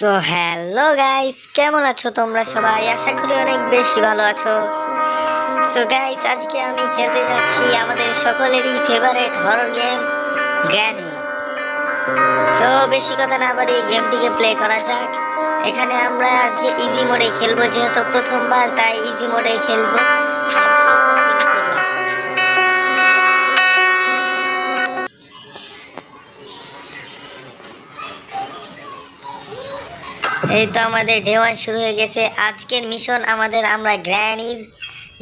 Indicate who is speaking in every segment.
Speaker 1: So hello guys, কেমন আছো তোমরা সবাই? আশা করি অনেক বেশি ভালো আছো। সো গাইস, আজকে আমি খেলতে যাচ্ছি আমাদের সকলেরই ফেভারিট হরর গেম গ্র্যানি তো বেশি কথা না বাড়ি গেমটিকে প্লে করা যাক। এখানে আমরা আজকে ইজি মোডে খেলব, যেহেতু প্রথমবার, তাই ইজি মোডে খেলব। এই তো আমাদের ঢেওয়ান শুরু হয়ে গেছে। আজকের মিশন আমাদের আমরা গ্র্যানির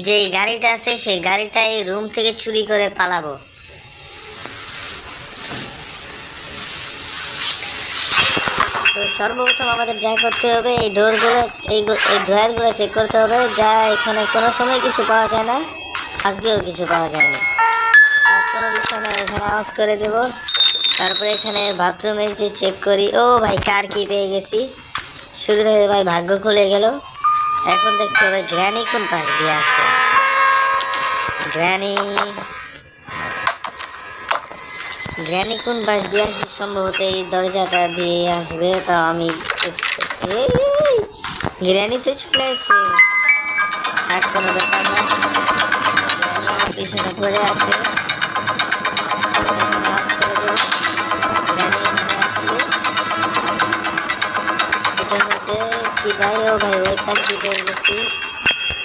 Speaker 1: যে গাড়িটা আছে, সেই গাড়িটা এই রুম থেকে চুরি করে পালাবো। তো সর্বপ্রথম আমাদের যা করতে হবে, এই ডোরগুলো, এই এই ড্রয়ারগুলো চেক করতে হবে, যা এখানে কোনো সময় কিছু পাওয়া যায় না, আজকেও কিছু পাওয়া যায়নি। আর কোনো বিষয় না, এখানে আওয়াজ করে দেব। তারপরে এখানে বাথরুমে যে চেক করি, ও ভাই, কার কি পেয়ে গেছি? শুরু থেকে ভাই ভাগ্য খুলে গেল। এখন দেখতে হবে গ্র্যানি কোন পাশ দিয়ে আসে। গ্র্যানি। গ্র্যানি কোন পাশ দিয়ে আসবে? সম্ভবত এই দরজাটা দিয়ে আসবে, তা আমি গ্র্যানি তো চলে আসে। থাক কোনো ব্যাপার না। পিছনে পড়ে আছে। কি ভাই ও ভাই ওই পেয়ে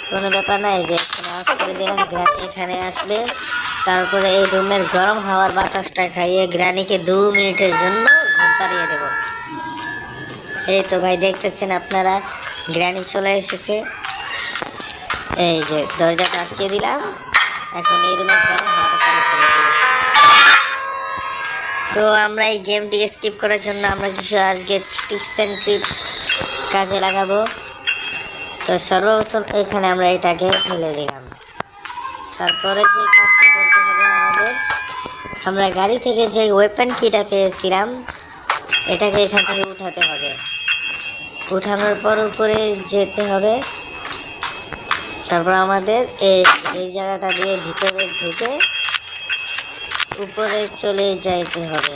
Speaker 1: কোনো ব্যাপার নাই যে করে দিলাম গ্রানি এখানে আসবে। তারপরে এই রুমের গরম হাওয়ার বাতাসটা খাইয়ে গ্রানিকে দু মিনিটের জন্য ঘুম পাড়িয়ে দেব। এই তো ভাই, দেখতেছেন আপনারা গ্রানি চলে এসেছে। এই যে, দরজাটা আটকে দিলাম। এখন এই রুমের গরম চালু করে তো আমরা এই গেমটিকে স্কিপ করার জন্য আমরা কিছু আজকে টিপস অ্যান্ড ট্রিপ কাজে লাগাবো। তো সর্বপ্রথম এখানে আমরা এটাকে ফেলে দিলাম। তারপরে যে কাজটা করতে হবে আমাদের, আমরা গাড়ি থেকে যে ওয়েপন কিটা পেয়েছিলাম, এটাকে এখান থেকে উঠাতে হবে। উঠানোর পর উপরে যেতে হবে। তারপর আমাদের এই এই জায়গাটা দিয়ে ভিতরে ঢুকে উপরে চলে যাইতে হবে।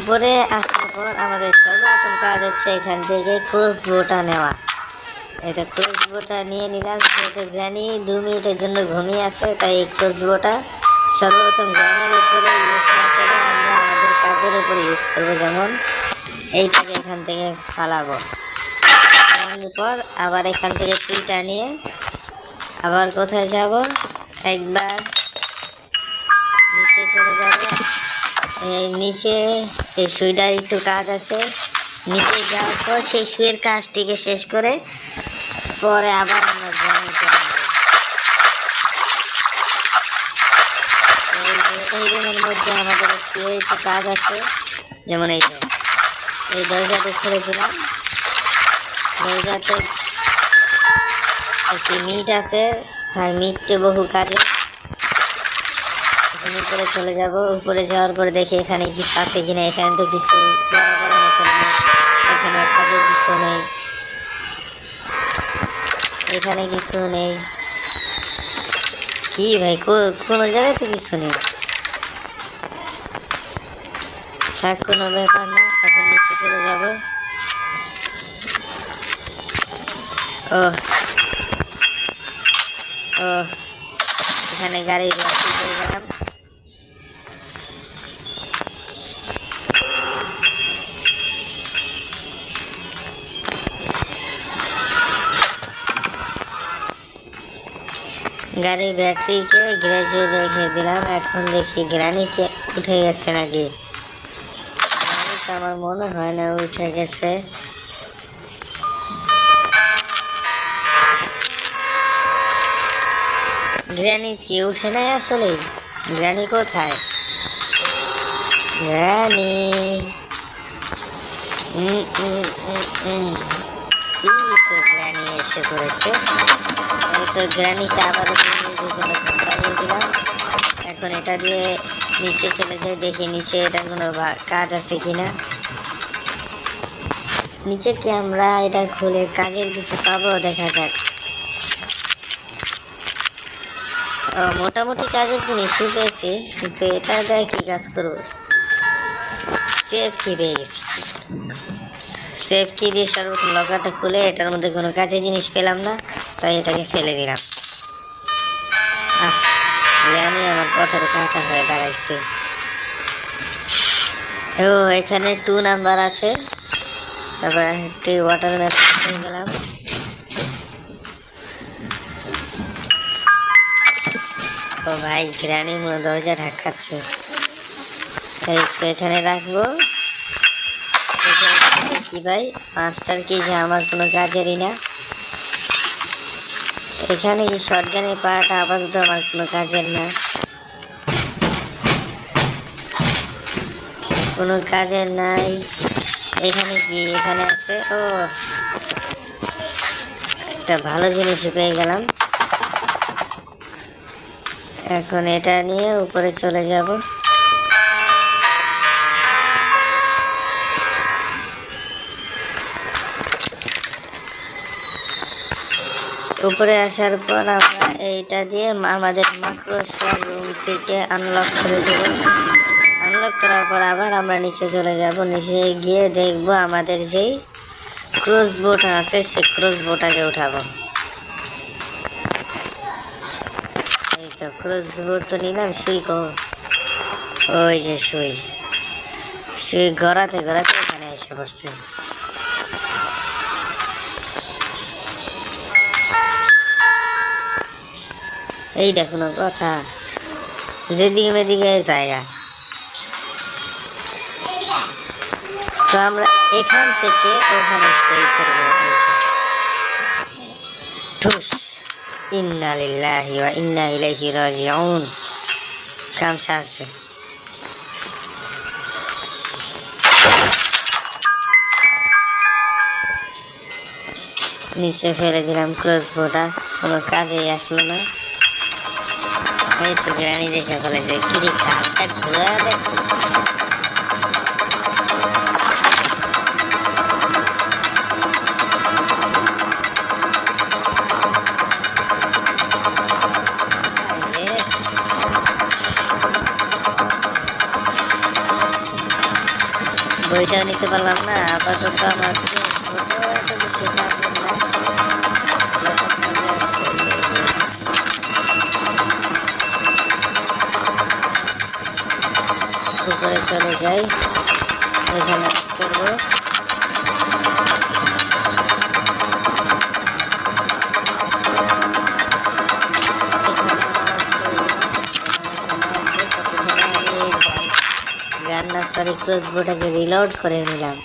Speaker 1: উপরে আসার পর আমাদের সর্বপ্রথম কাজ হচ্ছে এখান থেকে ক্রস বোটা নেওয়া। এটা ক্রস বোটা নিয়ে নিলাম, যেহেতু গ্র্যানি দু মিনিটের জন্য ঘুমিয়ে আছে, তাই এই ক্রস বোটা সর্বপ্রথম গ্র্যানির উপরে ইউজ না করে আমরা আমাদের কাজের উপরে ইউজ করব, যেমন এইটাকে এখান থেকে ফালাবো। পর আবার এখান থেকে সুইটা নিয়ে আবার কোথায় যাব? একবার নিচে এই সুইটার একটু কাজ আছে। নিচে যাওয়ার পর সেই সুইয়ের কাজটিকে শেষ করে পরে আবার আমরা। এই রুমের মধ্যে আমাদের শুয়ে একটু কাজ আছে। যেমন এই এই দরজাটা খুলে দিলাম। দরজাতে একটি মিট আছে। তার মিটটি বহু কাজে উপরে চলে যাব। উপরে যাওয়ার পরে দেখি এখানে কিছু আছে কিনা। এখানে তো কিছু এখানে কাজের কিছু নেই। এখানে কিছু নেই। কি ভাই কোনো জায়গায় তো কিছু নেই। থাক, কোনো ব্যাপার না। এখন নিচে চলে যাব। ও ও এখানে গাড়ি গাড়ির ব্যাটারিকে গ্যারেজে রেখে দিলাম। এখন দেখি গ্রানিকে উঠে গেছে নাকি? আমার মনে হয় না উঠে গেছে। গ্রানি কি উঠে নাই আসলে গ্রানি কোথায়? গ্রানি। গ্রানি এসে পড়েছে। তো গ্রানিকে দিলাম। এখন এটা দিয়ে নিচে চলে যাই, দেখি নিচে এটা কোনো কাজ আছে নিচে কি আমরা এটা খুলে কাজের কিছু পাবো? দেখা যাক। মোটামুটি কাজের জিনিসই পেয়েছি কিন্তু এটা দেয় কি কাজ করব? সেফ কি পেয়ে গেছি? সেফ কি দিয়ে সর্বপ্রথম লকারটা খুলে, এটার মধ্যে কোনো কাজের জিনিস পেলাম না, তাই এটাকে ফেলে দিলাম। জানি আমার পথের কাঁটা হয়ে দাঁড়াইছে। ও, এখানে টু নাম্বার আছে। তারপরে একটি ওয়াটার গেলাম। ও ভাই গ্রানি মনে দরজা ঢাকাচ্ছে। এখানে রাখব। কি ভাই? মাস্টার কি যে আমার কোনো কাজেরই না? এখানে এই শর্টগানের পাড়াটা আপাতত আমার কোনো কাজের না। কোনো কাজের নাই। এখানে কি? এখানে আছে? ও, একটা ভালো জিনিস পেয়ে গেলাম। এখন এটা নিয়ে উপরে চলে যাব। উপরে আসার পর আমরা এইটা দিয়ে আমাদের মাকড়সার রুমটিকে আনলক করে দেব। আনলক করার পর আবার আমরা নিচে চলে যাব। নিচে গিয়ে দেখব আমাদের যেই ক্রস বোট আছে, সেই ক্রস বোটাকে উঠাবো। এই তো ক্রস বোট তো নিলাম সুই কো ওই যে সুই সুই গড়াতে গড়াতে এখানে এসে পড়ছে এইটা কোনো কথা। যেদিকে মেদিকে জায়গা। তো আমরা এখান থেকে ওখানে সই করব ঠুস। ইন্না নিচে ফেলে দিলাম ক্রস বোটা কোনো কাজেই আসলো না। এই তো গ্রানি দেখে ফেলেছে, কিরি কারটা ঘুরে দেখতেছে বইটাও নিতে পারলাম না, আপাতত আমার ফটো উপরে চলে যাই। এখানে কাজ করব। গান্না সরি ক্রস বোটাকে রিলোড করে নিলাম।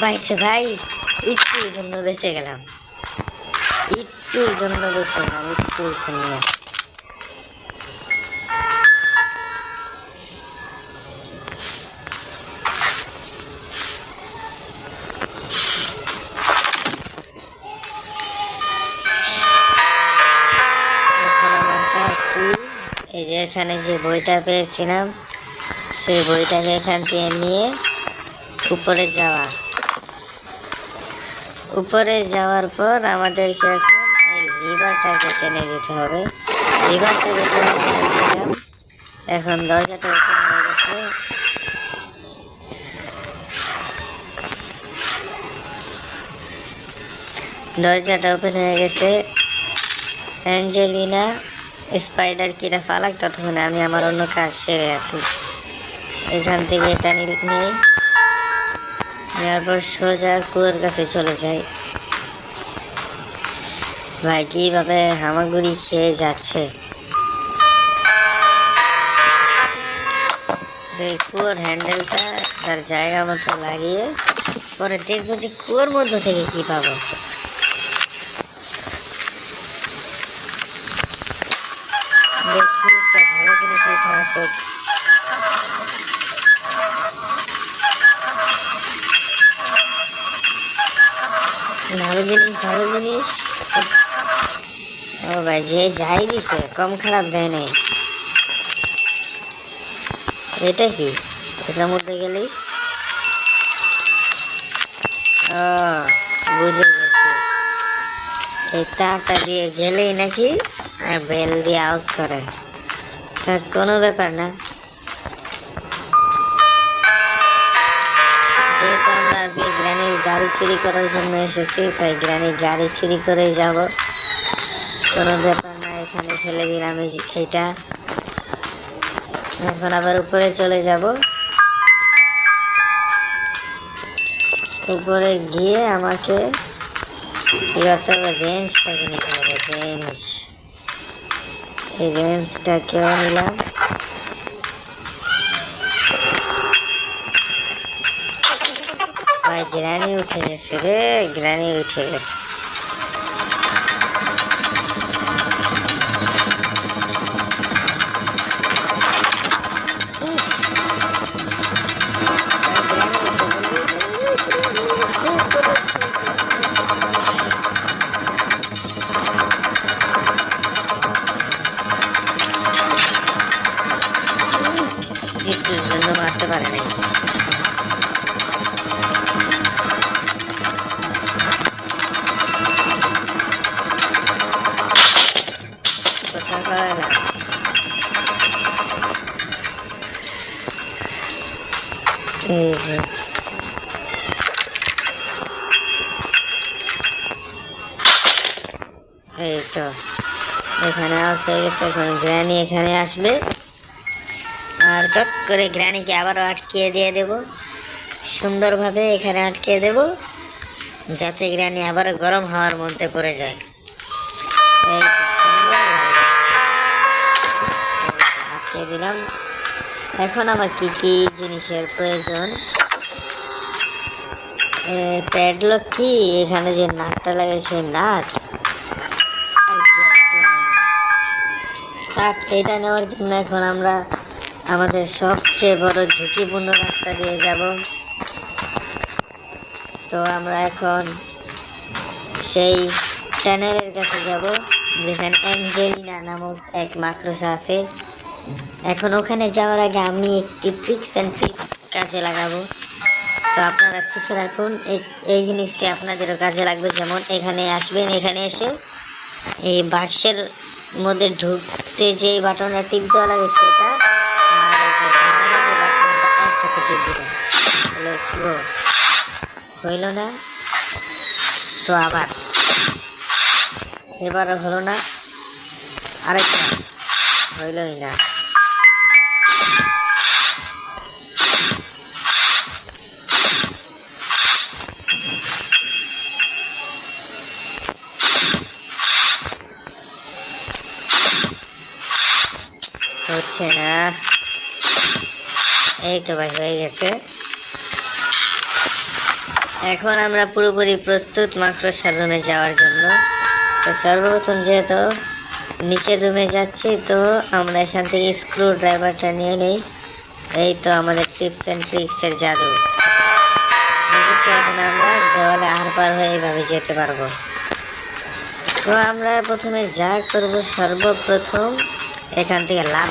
Speaker 1: বাইরে ভাই একটুর জন্য বেঁচে গেলাম। একটুর জন্য বেঁচে গেলাম একটুর জন্য। এখানে যে বইটা পেয়েছিলাম, সেই বইটাকে এখান থেকে নিয়ে উপরে যাওয়া। উপরে যাওয়ার পর আমাদেরকে এখন এই লিভারটাকে টেনে দিতে হবে। লিভারটাকে টেনে দিলাম। এখন দরজাটা ওপেন হয়ে গেছে। দরজাটা ওপেন হয়ে গেছে। অ্যাঞ্জেলিনা স্পাইডার কিরা ফালাক, ততক্ষণে আমি আমার অন্য কাজ সেরে আসি। এখান থেকে এটা নেই। নেওয়ার পর সোজা কুয়োর কাছে চলে যাই। ভাই, কীভাবে হামাগুড়ি খেয়ে যাচ্ছে? কুয়োর হ্যান্ডেলটা তার জায়গা মতো লাগিয়ে পরে দেখব যে কুয়োর মধ্য থেকে কি পাবো। আসুক। ভালো জিনিস ভালো জিনিস। ও ভাই, যে যাই দিছে, কম খারাপ দেয় নাই। এটা কি? এটার মধ্যে গেলেই? ও, বুঝে গেছি। এই তারটা দিয়ে গেলেই নাকি বেল দিয়ে আওয়াজ করে। কোনো ব্যাপার না। যেহেতু আমরা আজকে গ্রানির গাড়ি চুরি করার জন্য এসেছি, তাই গ্রানির গাড়ি চুরি করে যাব। কোনো ব্যাপার না, এখানে ফেলে দিলাম এই এইটা। এখন আবার উপরে চলে যাব। উপরে গিয়ে আমাকে কি করতে হবে রেঞ্জটাকে নিতে এই রেঞ্জটাকেও নিলাম। ভাই গ্রানি উঠে গেছে রে গ্রানি উঠে গেছে। আসবে। আর চট করে গ্রানিকে আবারও আটকিয়ে দিয়ে দেব। সুন্দরভাবে এখানে আটকিয়ে দেব, যাতে গ্রানি আবারও গরম হওয়ার মধ্যে পড়ে যায়। আটকে দিলাম। এখন আমার কি কি জিনিসের প্রয়োজন? প্যাডলক কি? এখানে যে নাটটা লাগে, সেই নাট? তাক এটা নেওয়ার জন্য এখন আমরা আমাদের সবচেয়ে বড় ঝুঁকিপূর্ণ রাস্তা দিয়ে যাব। তো আমরা এখন সেই টানেলের কাছে যাব, যেখানে অ্যাঞ্জেলিনা নামক এক মাকড়সা আছে। এখন ওখানে যাওয়ার আগে আমি একটি ট্রিক্স অ্যান্ড ট্রিক্স কাজে লাগাবো। তো আপনারা শিখে রাখুন এই জিনিসটি আপনাদেরও কাজে লাগবে। যেমন এখানে আসবেন, এখানে এসে এই বাক্সের মধ্যে ঢুকতে যে বাটনটা টিপ দেওয়া লাগে সেটা একসাথে টিপ দিবেন হলো স্লো হইল না, তো আবার। এবারও হলো না আরেকটা, হইলই না। হচ্ছে না। এই তো ভাই, হয়ে গেছে। এখন আমরা পুরোপুরি প্রস্তুত মাকড়সার রুমে যাওয়ার জন্য। তো সর্বপ্রথম যেহেতু নিচের রুমে যাচ্ছি, তো আমরা এখান থেকে স্ক্রু ড্রাইভারটা নিয়ে নেই। এই তো আমাদের ট্রিপস অ্যান্ড ট্রিক্সের জাদু। এখন আমরা, দেওয়ালে আর পার হয়ে এইভাবে যেতে পারব। তো আমরা প্রথমে যা করব, সর্বপ্রথম এখান থেকে লাভ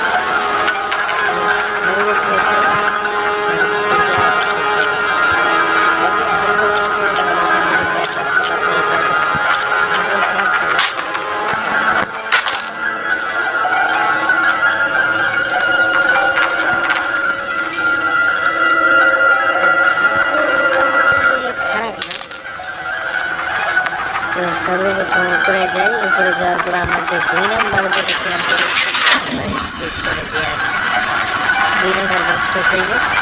Speaker 1: সর্বপ্রথম উপরে যাই, উপরে যাওয়ার পর আমরা যে দুই নম্বর দেখেছিলাম দুই নম্বর নষ্ট হয়ে যায়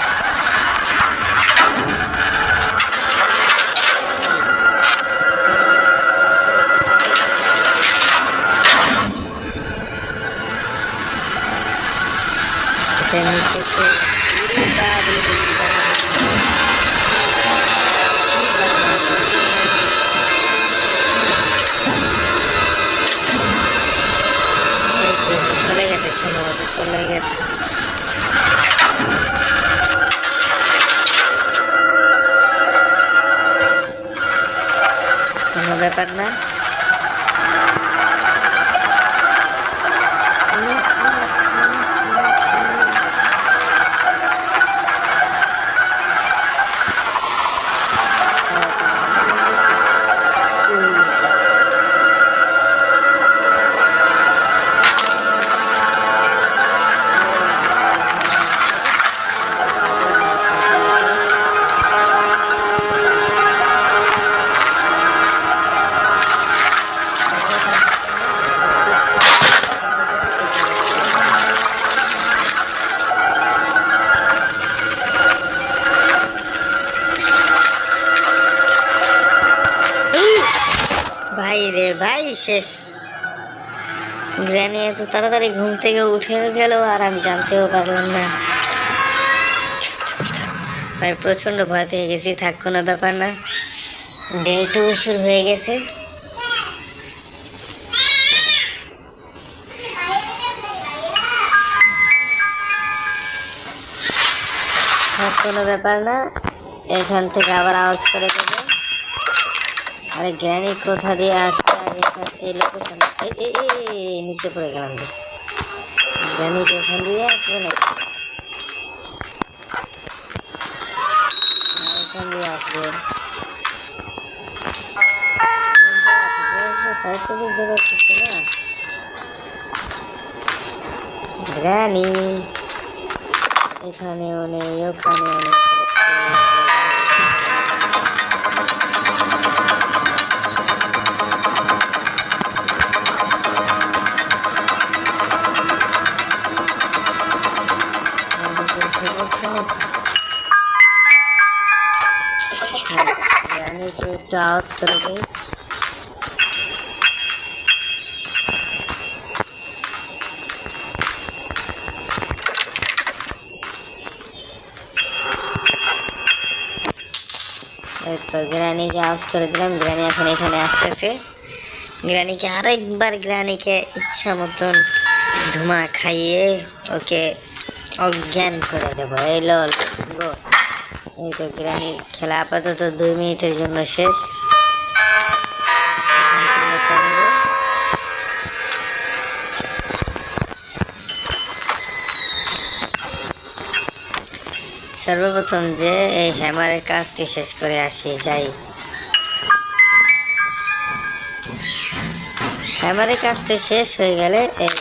Speaker 1: শেষ। গ্র্যানি এত তাড়াতাড়ি ঘুম থেকে উঠে গেল আর আমি জানতেও পারলাম না। ভাই প্রচণ্ড ভয় পেয়ে গেছি, থাক, কোনো ব্যাপার না। ডে টু শুরু হয়ে গেছে। কোনো ব্যাপার না, এখান থেকে আবার আওয়াজ করে দেবে। আরে গ্র্যানি কোথা দিয়ে আসবে? আর এই লোকেশন নিচে পড়ে গেলাম রে। গ্র্যানি কি এখান দিয়ে আসবে না এখান দিয়ে আসবে। কোন জায়গা থেকে আসবে? তাই তো বুঝতে পারতেছি না। গ্র্যানি এখানেও নেই, ওখানেও নেই। দিই এই তো গ্রানিকে আওয়াজ করে দিলাম গ্রানি এখন এখানে আসতেছে। গ্রানিকে আরেকবার গ্রানিকে ইচ্ছা মতন ধুমা খাইয়ে ওকে অজ্ঞান করে দেবো। এই লো let's go। এই তো গ্রানির খেলা আপাতত দুই মিনিটের জন্য শেষ। সর্বপ্রথম যে এই হ্যামারের কাজটি শেষ করে আসি, যাই হ্যামারের কাজটি শেষ হয়ে গেলে এই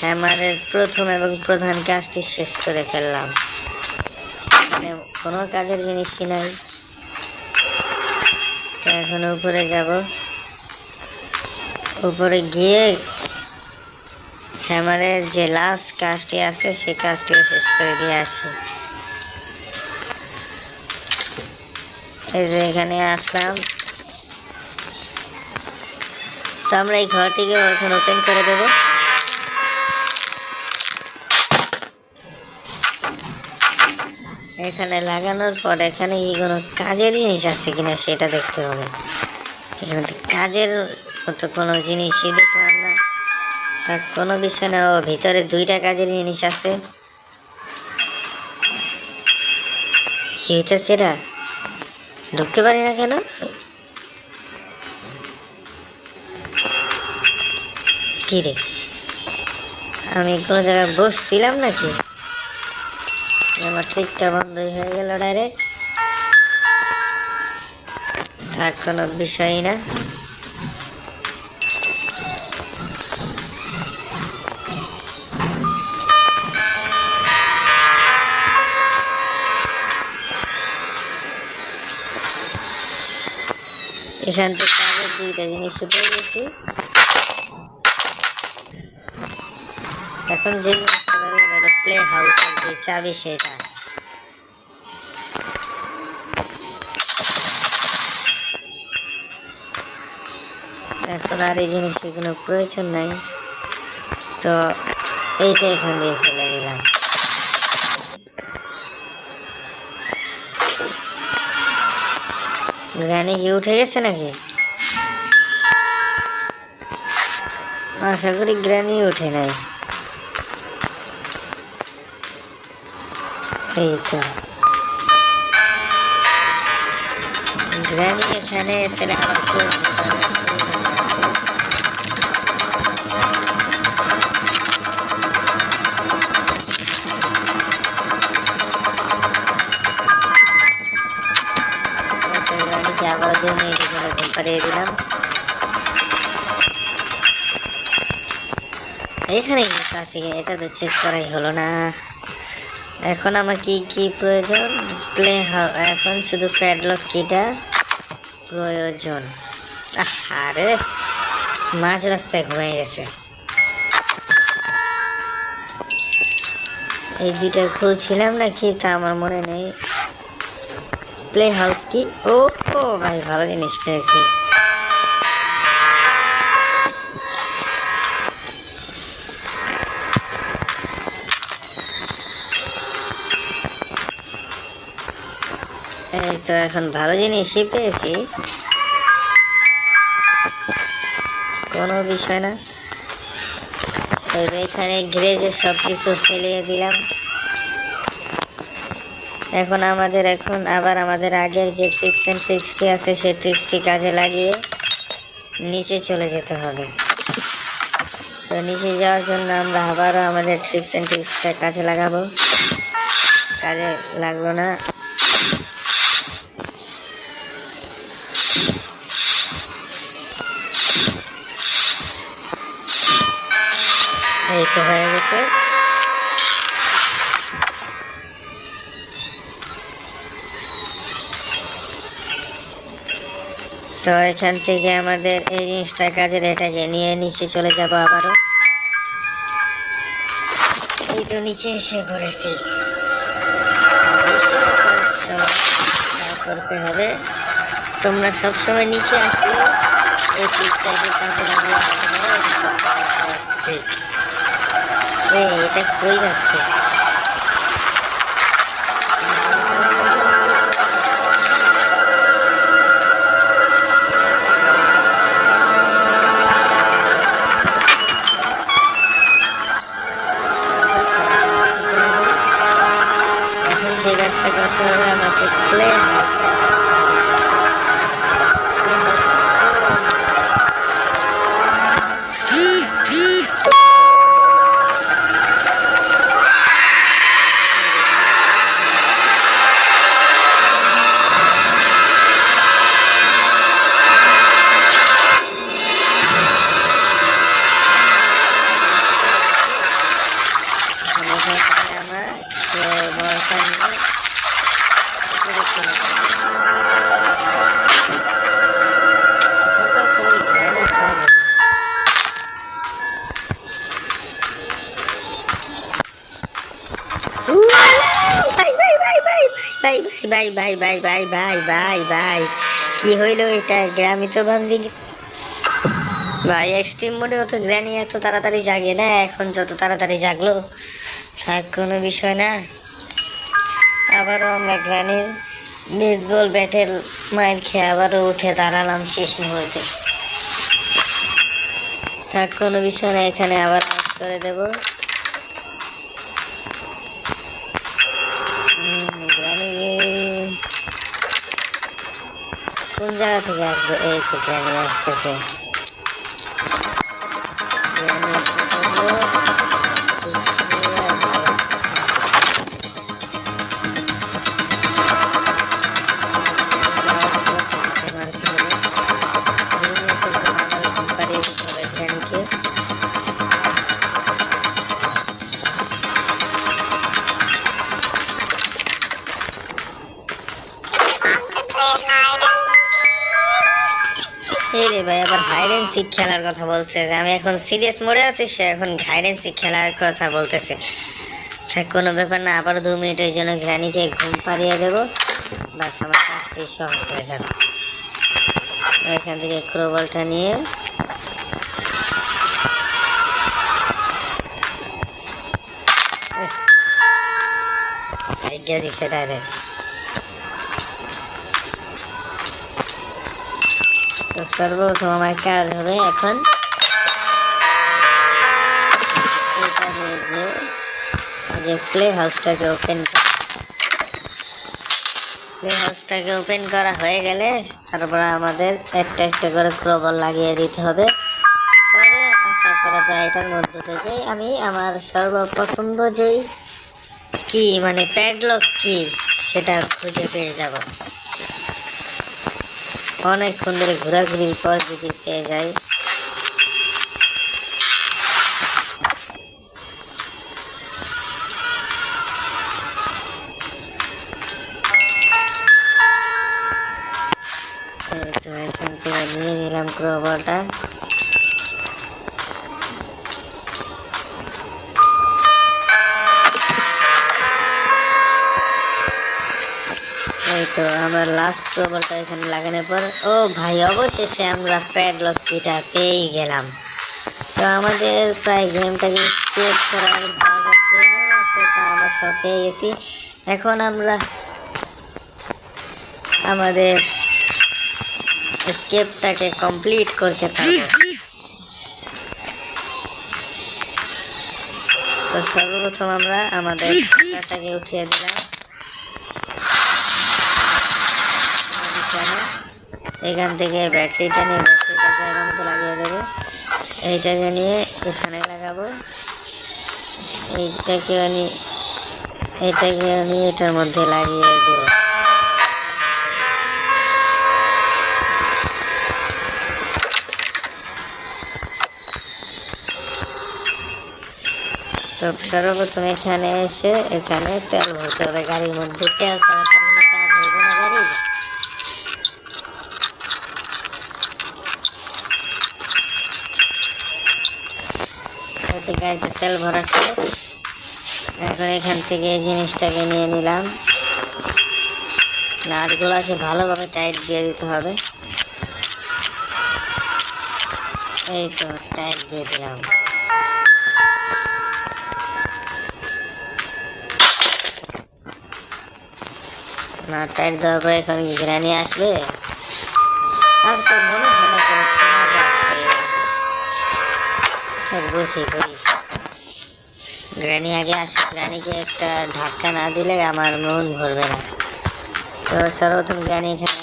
Speaker 1: হ্যামারের প্রথম এবং প্রধান কাজটি শেষ করে ফেললাম কোনো কাজের জিনিসই নাই। তো এখন উপরে যাব। উপরে গিয়ে হ্যামারের যে লাস্ট কাজটি আছে, সেই কাজটিও শেষ করে দিয়ে আসি। এই যে এখানে আসলাম। তো আমরা এই ঘরটিকে এখন ওপেন করে দেব। এখানে লাগানোর পর এখানে কি কোনো কাজের জিনিস আছে কিনা সেটা দেখতে হবে। এখানে কাজের মতো কোনো জিনিসই দেখলাম না। তার কোনো বিষয় না, ও ভিতরে দুইটা কাজের জিনিস আছে। কি হইতেছে এরা? ঢুকতে পারি না কেন? কি রে? আমি কোনো জায়গায় বসছিলাম নাকি? আমার ট্রিকটা বন্ধই হয়ে গেল ডাইরেক্ট। থাক কোনো বিষয়ই না। এখান থেকে আগে দুইটা জিনিস পেয়ে গেছি এখন যে প্লে হাউসের যে চাবি সেটা এখন আর এই জিনিসের কোনো প্রয়োজন নাই। তো এইটা এখান দিয়ে ফেলে দিলাম। গ্রানি কি উঠে গেছে নাকি? আশা করি গ্রানি উঠে নাই। গ্রানিকে আবার দু মিনিটের জন্য ঘুম পাড়িয়ে দিলাম। এখানে এটা তো চেক করাই হলো না। এখন আমার কি কি প্রয়োজন প্লে এখন শুধু প্যাডলক কিটা প্রয়োজন। আরে মাঝ রাস্তায় ঘুমিয়ে গেছে। এই দুইটা খুলছিলাম নাকি তা আমার মনে নেই। প্লে হাউস কি? ও ও, ভাই, ভালো জিনিস পেয়েছি। তো এখন ভালো জিনিসই পেয়েছি। কোনো বিষয় না। এখানে যে সব কিছু ফেলিয়ে দিলাম। এখন আমাদের, এখন আবার আমাদের আগের যে ট্রিক্স অ্যান্ড ট্রিক্সটি আছে, সেই ট্রিক্সটি কাজে লাগিয়ে নিচে চলে যেতে হবে। তো নিচে যাওয়ার জন্য আমরা আবারও আমাদের ট্রিক্স অ্যান্ড ট্রিক্সটা কাজে লাগাবো। কাজে লাগল না। এই তো হয়ে গেছে তো এখান থেকে আমাদের এই জিনিসটা কাজের এটাকে নিয়ে নিচে চলে যাব আবারও। এই তো নিচে এসে সময় করতে হবে। তোমরা সবসময় নিচে আসলে এই ট্রিকটাকে কাজে লাগিয়ে আসতে পারো এটা কই যাচ্ছে? ভাই ভাই ভাই ভাই ভাই ভাই কি হইল এটা? গ্রামে তো ভাবছি ভাই এক্সট্রিম মোডে তো গ্র্যানি এত তাড়াতাড়ি জাগে না, এখন যত তাড়াতাড়ি জাগলো থাক কোনো বিষয় না। আবারও আমরা গ্র্যানির বেসবল ব্যাটের মাইর খেয়ে আবারও উঠে দাঁড়ালাম শেষ মুহূর্তে। থাক কোনো বিষয় না, এখানে আবার করে দেবো হুম, গ্র্যানি কোন জায়গা থেকে আসবে এই তো গ্র্যানি আসতেছে রে ভাই, আবার হাইড অ্যান্ড সিক খেলার কথা বলছে যে, আমি এখন সিরিয়াস মোডে আছি, সে এখন হাইড অ্যান্ড সিক খেলার কথা বলতেছে। কোনো ব্যাপার না আবার দু মিনিটের জন্য গ্রানিকে ঘুম পাড়িয়ে দেবো। বাস, আমার কাজটি সহজ হয়ে যাবে। এখান থেকে ক্রোবলটা নিয়ে। আইডিয়া দিছে ডাইরেক্ট সর্বপ্রথম আমার কাজ হবে এখন যে প্লে হাউসটাকে ওপেন প্লে হাউসটাকে ওপেন করা হয়ে গেলে তারপরে আমাদের একটা একটা করে ক্রোবল লাগিয়ে দিতে হবে পরে আশা করা যায় এটার মধ্যে থেকে আমি আমার সর্বপছন্দ যেই কি মানে প্যাডলক কি সেটা খুঁজে পেয়ে যাব অনেকক্ষণ ধরে ঘোরাঘুরির পর যদি পেয়ে যাই। তো নিয়ে নিলাম ক্রোবলটা তো আমরা লাস্ট প্রবলটা এখানে লাগানোর পর, ও ভাই, অবশেষে আমরা প্যাডলক কিটা পেয়ে গেলাম। তো আমাদের প্রায় গেমটাকে স্কেপ করার আমরা সব পেয়ে গেছি। এখন আমরা আমাদের স্কেপটাকে কমপ্লিট করতে পারব। তো সর্বপ্রথম আমরা আমাদের উঠিয়ে দিলাম। এখান। থেকে ব্যাটারিটা নিয়ে ব্যাটারিটা জায়গা মতো লাগিয়ে দেবো। এইটাকে নিয়ে এখানে লাগাবো। এইটাকে আমি, এটাকে আমি এটার মধ্যে লাগিয়ে দেবো। তো সর্বপ্রথম এখানে এসে এখানে তেল ভরতে হবে। গাড়ির মধ্যে তেল ছাড়া তেল ভরা শেষ এখন এখান থেকে এই জিনিসটাকে নিয়ে নিলাম। নাটগুলাকে ভালোভাবে টাইট দিয়ে দিতে হবে। এই তো টাইট দিয়ে দিলাম। না টাইট দেওয়ার পরে এখন গ্রানি আসবে? আর তো মনে হয় না কোনো কাজ আছে। বসে করি। গ্রানি আগে আসুক গ্রানিকে একটা ধাক্কা না দিলে আমার মন ভরবে না। তো সর্বপ্রথম গ্রানি এখানে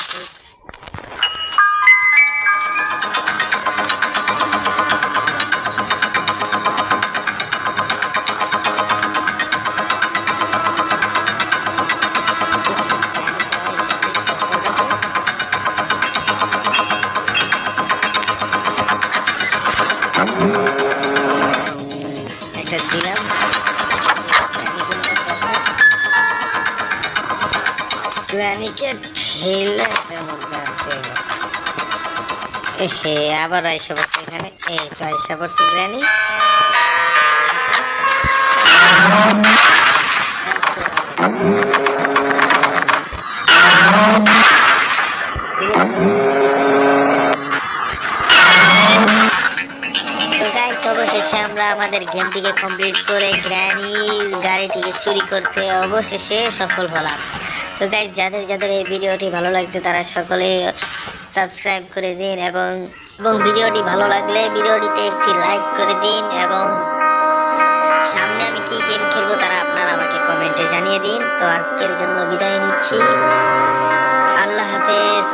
Speaker 1: একটা দিলাম গ্রানিকে ঠেলে এটার মধ্যে আনতে হবে আবার আইসা পড়ছে এখানে এই তো আইসা পড়ছে গ্রানি তো গাইস অবশেষে আমরা আমাদের গেমটিকে কমপ্লিট করে গ্র্যানি গাড়িটিকে চুরি করতে অবশেষে সফল হলাম। তো গাইস যাদের যাদের এই ভিডিওটি ভালো লাগছে, তারা সকলে সাবস্ক্রাইব করে দিন এবং এবং ভিডিওটি ভালো লাগলে ভিডিওটিতে একটি লাইক করে দিন এবং সামনে আমি কি গেম খেলব তারা আপনারা আমাকে কমেন্টে জানিয়ে দিন। তো আজকের জন্য বিদায় নিচ্ছি। আল্লাহ হাফেজ।